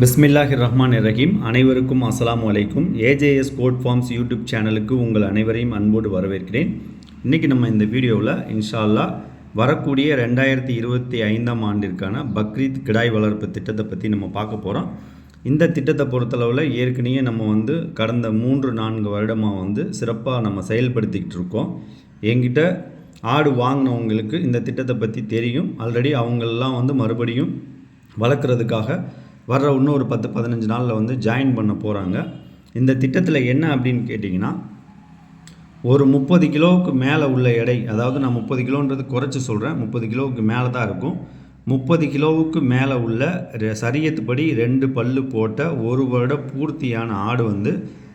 பிஸ்மில்லாஹிர் ரஹ்மான் ரஹீம் அனைவருக்கும் அஸ்ஸலாமு அலைக்கும். ஏஜேஎஸ் கோட் ஃபார்ம்ஸ் யூடியூப் சேனலுக்கு உங்கள் அனைவரையும் அன்போடு வரவேற்கிறேன். இன்றைக்கி நம்ம இந்த வீடியோவில் இன்ஷால்லா வரக்கூடிய ரெண்டாயிரத்தி இருபத்தி ஐந்தாம் ஆண்டிற்கான பக்ரீத் கிடாய் வளர்ப்பு திட்டத்தை பற்றி நம்ம பார்க்க போகிறோம் இந்த திட்டத்தை பொறுத்தளவில் ஏற்கனவே நம்ம வந்து கடந்த மூன்று நான்கு வருடமாக வந்து சிறப்பாக நம்ம செயல்படுத்திக்கிட்டு இருக்கோம். என்கிட்ட ஆடு வாங்கினவங்களுக்கு இந்த திட்டத்தை பற்றி தெரியும். ஆல்ரெடி அவங்களெலாம் வந்து மறுபடியும் வளர்க்குறதுக்காக வர்ற இன்னும் ஒரு பத்து பதினஞ்சு நாளில் வந்து ஜாயின் பண்ண போகிறாங்க இந்த திட்டத்தில் என்ன அப்படின்னு கேட்டிங்கன்னா ஒரு முப்பது கிலோவுக்கு மேலே உள்ள எடை அதாவது நான் முப்பது கிலோன்றது குறைச்சி சொல்கிறேன் முப்பது கிலோவுக்கு மேலே தான் இருக்கும். முப்பது கிலோவுக்கு மேலே உள்ள ரெ- சரியத்துப்படி ரெண்டு பல்லு போட்ட ஒரு வருட பூர்த்தியான ஆடு வந்து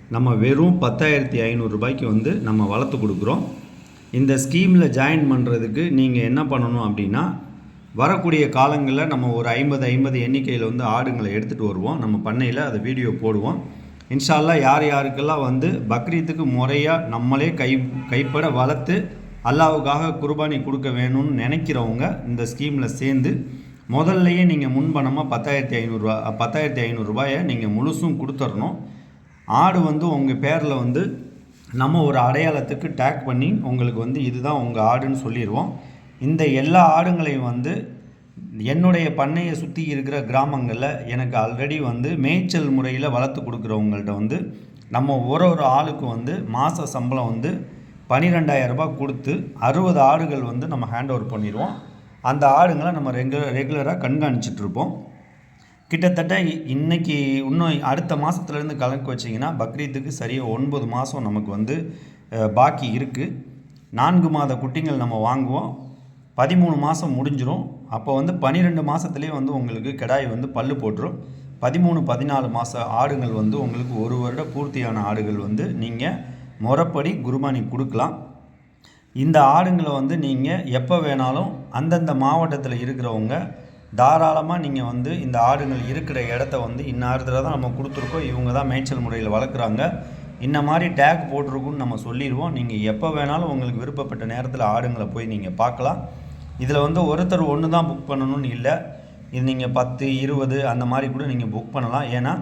நம்ம வெறும் பத்தாயிரத்தி ஐநூறுரூபாய்க்கு வந்து நம்ம வளர்த்து கொடுக்குறோம். இந்த ஸ்கீமில் ஜாயின் பண்ணுறதுக்கு நீங்கள் என்ன பண்ணணும் அப்படின்னா வரக்கூடிய காலங்களில் நம்ம ஒரு ஐம்பது ஐம்பது எண்ணிக்கையில் வந்து ஆடுங்களை எடுத்துகிட்டு வருவோம். நம்ம பண்ணையில் அதை வீடியோ போடுவோம். இன்ஷால்லா யார் யாருக்கெல்லாம் வந்து பக்ரீத்துக்கு முறையாக நம்மளே கை கைப்பட வளர்த்து அல்லாவுக்காக குர்பானி கொடுக்க வேணும்னு நினைக்கிறவங்க இந்த ஸ்கீமில் சேர்ந்து முதல்லையே நீங்கள் முன்பணமாக பத்தாயிரத்தி ஐநூறுரூவா பத்தாயிரத்தி ஐநூறுரூபாயை நீங்கள் முழுசும் கொடுத்துடணும் ஆடு வந்து உங்கள் பேரில் வந்து நம்ம ஒரு அடையாளத்துக்கு டேக் பண்ணி உங்களுக்கு வந்து இதுதான் உங்கள் ஆடுன்னு சொல்லிடுவோம். இந்த எல்லா ஆடுங்களையும் வந்து என்னுடைய பண்ணையை சுற்றி இருக்கிற கிராமங்களில் எனக்கு ஆல்ரெடி வந்து மேய்ச்சல் முறையில் வளர்த்து கொடுக்குறவங்கள்ட்ட வந்து நம்ம ஒரு ஒரு ஆளுக்கு வந்து மாத சம்பளம் வந்து 12000 ரூபாய் கொடுத்து அறுபது ஆடுகள் வந்து நம்ம ஹேண்ட் ஓவர் பண்ணிடுவோம். அந்த ஆடுங்களை நம்ம ரெகுலர் ரெகுலராக கண்காணிச்சிட்ருப்போம் கிட்டத்தட்ட இ- இன்னைக்கு இன்னும் அடுத்த மாதத்துலேருந்து கணக்கு வச்சிங்கன்னா பக்ரீத்துக்கு சரியாக ஒன்பது மாதம் நமக்கு வந்து பாக்கி இருக்குது நான்கு மாத குட்டிகள் நம்ம வாங்குவோம். பதிமூணு மாதம் முடிஞ்சிடும் அப்போ வந்து பன்னிரெண்டு மாதத்துலேயே வந்து உங்களுக்கு கிடாய் வந்து பல்லு போட்டுரும். பதிமூணு பதினாலு மாத ஆடுகள் வந்து உங்களுக்கு ஒரு வருட பூர்த்தியான ஆடுகள் வந்து நீங்கள் முறைப்படி குருபானி கொடுக்கலாம். இந்த ஆடுங்களை வந்து நீங்கள் எப்போ வேணாலும் அந்தந்த மாவட்டத்தில் இருக்கிறவங்க தாராளமாக நீங்கள் வந்து இந்த ஆடுகள் இருக்கிற இடத்த வந்து இன்னாரத்தில் தான் நம்ம கொடுத்துருக்கோம். இவங்க தான் மேய்ச்சல் முறையில் வளர்க்குறாங்க. இந்த மாதிரி டேக் போட்டிருக்குன்னு நம்ம சொல்லிடுவோம் நீங்கள் எப்போ வேணாலும் உங்களுக்கு விருப்பப்பட்ட நேரத்தில் ஆடுங்களை போய் நீங்கள் பார்க்கலாம். இதில் வந்து ஒருத்தர் ஒன்று தான் புக் பண்ணணும்னு இல்லை. இது நீங்கள் பத்து இருபது அந்த மாதிரி கூட நீங்கள் புக் பண்ணலாம். ஏன்னா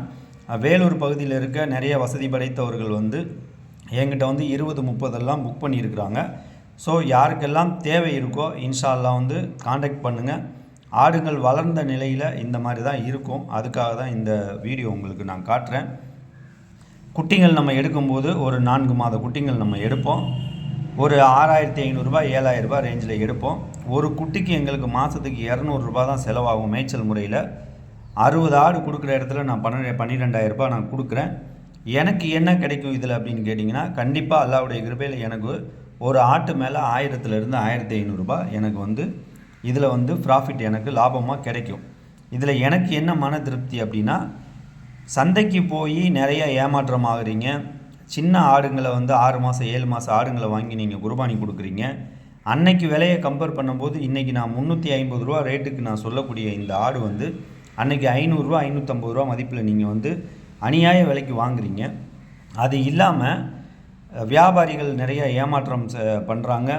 வேலூர் பகுதியில் இருக்க நிறைய வசதி படைத்தவர்கள் வந்து என்கிட்ட வந்து இருபது முப்பதெல்லாம் புக் பண்ணியிருக்கிறாங்க. ஸோ யாருக்கெல்லாம் தேவை இருக்கோ இன்ஷால்லாம் வந்து காண்டாக்ட் பண்ணுங்கள் ஆடுகள் வளர்ந்த நிலையில் இந்த மாதிரி தான் இருக்கும். அதுக்காக தான் இந்த வீடியோ உங்களுக்கு நான் காட்டுறேன். குட்டிகள் நம்ம எடுக்கும்போது ஒரு நான்கு மாத குட்டிகள் நம்ம எடுப்போம். ஒரு ஆறாயிரத்தி ஐநூறுரூபா ஏழாயிரரூபா ரேஞ்சில் எடுப்போம். ஒரு குட்டிக்கு எங்களுக்கு மாதத்துக்கு இரநூறுபா தான் செலவாகும் மேய்ச்சல் முறையில். அறுபது ஆடு கொடுக்குற இடத்துல நான் பன்னெண்டு பன்னிரெண்டாயிரரூபா நான் கொடுக்குறேன். எனக்கு என்ன கிடைக்கும் இதில் அப்படின்னு கேட்டிங்கன்னா கண்டிப்பாக அல்லாவுடைய கிருபையில் எனக்கு ஒரு ஆட்டு மேலே ஆயிரத்துலேருந்து ஆயிரத்தி ஐநூறுரூபா எனக்கு வந்து இதில் வந்து ப்ராஃபிட் எனக்கு லாபமாக கிடைக்கும். இதில் எனக்கு என்ன மன திருப்தி அப்படின்னா சந்தைக்கு போய் நிறைய ஏமாற்றம் ஆகுறீங்க சின்ன ஆடுங்களை வந்து ஆறு மாதம் ஏழு மாதம் ஆடுங்களை வாங்கி நீங்கள் குர்பானி கொடுக்குறீங்க. அன்னைக்கு விலையை கம்பேர் பண்ணும்போது இன்றைக்கி நான் முந்நூற்றி ஐம்பது ரூபா ரேட்டுக்கு நான் சொல்லக்கூடிய இந்த ஆடு வந்து அன்றைக்கி ஐநூறுரூவா ஐநூற்றம்பது ரூபா மதிப்பில் நீங்கள் வந்து அநியாய விலைக்கு வாங்குறீங்க. அது இல்லாமல் வியாபாரிகள் நிறைய ஏமாற்றம் பண்ணுறாங்க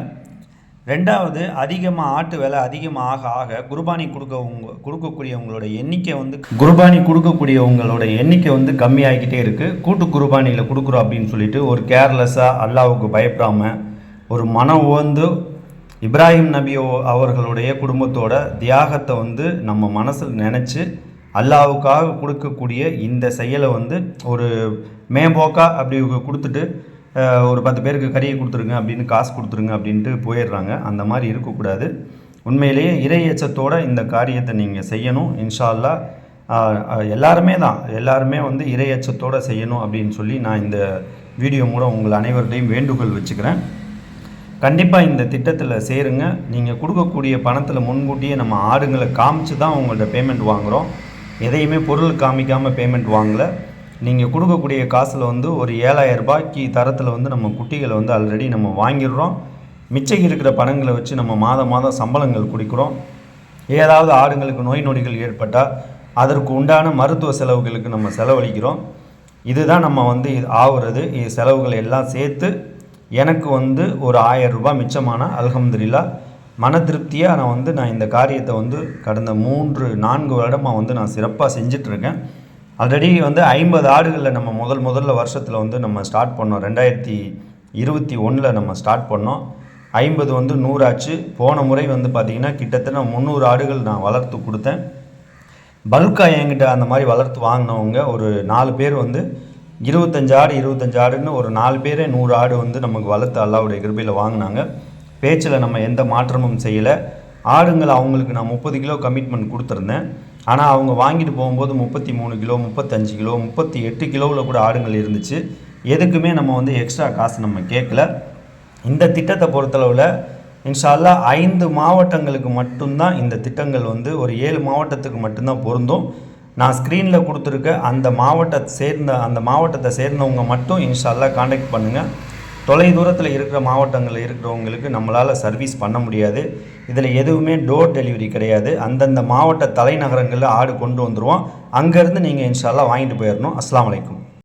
ரெண்டாவது அதிகமாக ஆட்டு விலை அதிகமாக ஆக ஆக குர்பானி கொடுக்கவங்க கொடுக்கக்கூடியவங்களோட எண்ணிக்கை வந்து குர்பானி கொடுக்கக்கூடியவங்களோட எண்ணிக்கை வந்து கம்மியாகிக்கிட்டே இருக்குது கூட்டு குர்பானியில் கொடுக்குறோம் அப்படின்னு சொல்லிட்டு ஒரு கேர்லெஸ்ஸாக அல்லாவுக்கு பயப்படாமல் ஒரு மன உவந்து இப்ராஹிம் நபி அவர்களுடைய குடும்பத்தோட தியாகத்தை வந்து நம்ம மனசில் நினச்சி அல்லாவுக்காக கொடுக்கக்கூடிய இந்த செயலை வந்து ஒரு மேம்போக்கா அப்படி கொடுத்துட்டு ஒரு பத்து பேருக்கு கறியை கொடுத்துருங்க அப்படின்னு காசு கொடுத்துருங்க அப்படின்ட்டு போயிடுறாங்க. அந்த மாதிரி இருக்கக்கூடாது. உண்மையிலேயே இறை எச்சத்தோடு இந்த காரியத்தை நீங்கள் செய்யணும். இன்ஷால்லா எல்லாருமே தான். எல்லாருமே வந்து இறை எச்சத்தோடு செய்யணும் அப்படின்னு சொல்லி நான் இந்த வீடியோ மூலம் உங்கள் அனைவர்கிட்டையும் வேண்டுகோள் வச்சுக்கிறேன். கண்டிப்பாக இந்த திட்டத்தில் சேருங்க. நீங்கள் கொடுக்கக்கூடிய பணத்தில் முன்கூட்டியே நம்ம ஆடுங்களை காமிச்சு தான் உங்கள்கிட்ட பேமெண்ட் வாங்குகிறோம் எதையுமே பொருள் காமிக்காமல் பேமெண்ட் வாங்கலை. நீங்கள் கொடுக்கக்கூடிய காசில் வந்து ஒரு ஏழாயிரம் ரூபாய்க்கு தரத்தில் வந்து நம்ம குட்டிகளை வந்து ஆல்ரெடி நம்ம வாங்கிடுறோம். மிச்சம் இருக்கிற பணங்களை வச்சு நம்ம மாதம் மாதம் சம்பளங்கள் கொடுக்குறோம். ஏதாவது ஆடுங்களுக்கு நோய் நொடிகள் ஏற்பட்டால் அதற்கு உண்டான மருத்துவ செலவுகளுக்கு நம்ம செலவழிக்கிறோம். இதுதான் நம்ம வந்து இது ஆகுறது இது செலவுகள் எல்லாம் சேர்த்து எனக்கு வந்து ஒரு ஆயிரம் ரூபாய் மிச்சமான அலகம்துல்லா மன திருப்தியாக நான் வந்து நான் இந்த காரியத்தை வந்து கடந்த மூன்று நான்கு வருடமாக வந்து நான் சிறப்பாக செஞ்சிட்ருக்கேன் ஆல்ரெடி வந்து ஐம்பது ஆடுகளில் நம்ம முதல் முதல்ல வருஷத்தில் வந்து நம்ம ஸ்டார்ட் பண்ணோம். ரெண்டாயிரத்தி இருபத்தி ஒன்றில் நம்ம ஸ்டார்ட் பண்ணோம். ஐம்பது வந்து நூறாச்சு. போன முறை வந்து பார்த்திங்கன்னா கிட்டத்தட்ட முந்நூறு ஆடுகள் நான் வளர்த்து கொடுத்தேன். பல்காக என்கிட்ட அந்த மாதிரி வளர்த்து வாங்கினவங்க ஒரு நாலு பேர் வந்து இருபத்தஞ்சு ஆடு இருபத்தஞ்சு ஆடுன்னு ஒரு நாலு பேரே நூறு ஆடு வந்து நமக்கு வளர்த்து அல்லாவுடைய கிருபையில் வாங்கினாங்க. பேச்சில் நம்ம எந்த மாற்றமும் செய்யலை. ஆடுங்களை அவங்களுக்கு நான் முப்பது கிலோ கமிட்மெண்ட் கொடுத்துருந்தேன். ஆனால் அவங்க வாங்கிட்டு போகும்போது முப்பத்தி மூணு கிலோ முப்பத்தஞ்சு கிலோ முப்பத்தி எட்டு கிலோவில் கூட ஆடுங்கள் இருந்துச்சு. எதுக்குமே நம்ம வந்து எக்ஸ்ட்ரா காசு நம்ம கேட்கல இந்த திட்டத்தை பொறுத்தளவில் இன்ஷால்லா ஐந்து மாவட்டங்களுக்கு மட்டும்தான் இந்த திட்டங்கள் வந்து ஒரு ஏழு மாவட்டத்துக்கு மட்டும்தான் பொருந்தும். நான் ஸ்க்ரீனில் கொடுத்துருக்க அந்த மாவட்டத்தை சேர்ந்த அந்த மாவட்டத்தை சேர்ந்தவங்க மட்டும் இன்ஷால்லா காண்டாக்ட் பண்ணுங்கள் தொலை தூரத்தில் இருக்கிற மாவட்டங்களில் இருக்கிறவங்களுக்கு நம்மளால் சர்வீஸ் பண்ண முடியாது. இதில் எதுவுமே டோர் டெலிவரி கிடையாது. அந்தந்த மாவட்ட தலைநகரங்களில் ஆடு கொண்டு வந்துடுவோம் அங்கேருந்து நீங்கள் இன்ஷால்லாம் வாங்கிட்டு போயிடணும் அஸ்லாம் அலைக்கும்.